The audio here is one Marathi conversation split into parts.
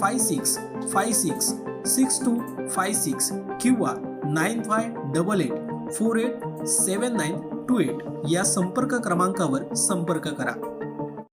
five six five six six two five six किंवा nine five double eight four eight seven nine two eight या संपर्क क्रमांकावर संपर्क करा.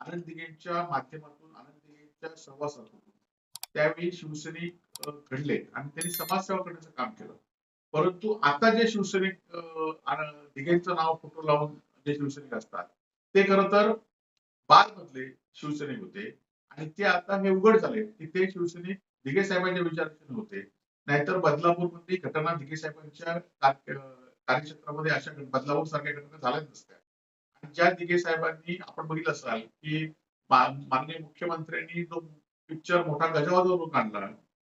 आनंद दिघेंच्या माध्यमातून आनंद दिघेंच्या सहवासातून त्यावेळी शिवसैनिक घडले आणि त्यांनी समाजसेवा करण्याचं काम केलं. परंतु आता जे शिवसैनिक अ, दिघेंचं नाव फोटो लावून जे शिवसैनिक असतात ते खर तर बालमधले शिवसैनिक होते. आणि ते आता हे उघड झाले की ते शिवसेने दिघे साहेबांच्या विचाराचे होते. नाहीतर बदलापूरमध्ये घटना दिघे साहेबांच्या कार्यक्षेत्रामध्ये अशा बदलापूर सारख्या घटना झाल्याच नसत्या. आणि ज्या दिघे साहेबांनी आपण बघितलं असाल की माननीय मुख्यमंत्र्यांनी जो पिक्चर मोठा गजवाजवरून काढला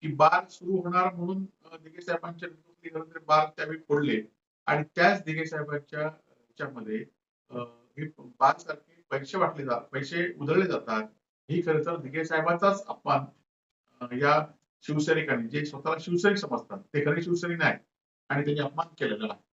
की बार सुरू होणार म्हणून दिघे साहेबांच्या नेतृत्वाखाली तर बार त्यावेळी फोडले. आणि त्याच दिघे साहेबांच्या ह्याच्यामध्ये हे बार सारखे पैसे वाटले जातात पैसे उधळले जातात. ही खरं तर दिगे साहेबांचाच अपमान या शिवसैनिकांनी जे स्वतःला शिवसैनिक समजतात ते खरे शिवसैनिक नाही आणि त्यांनी अपमान केलेला आहे.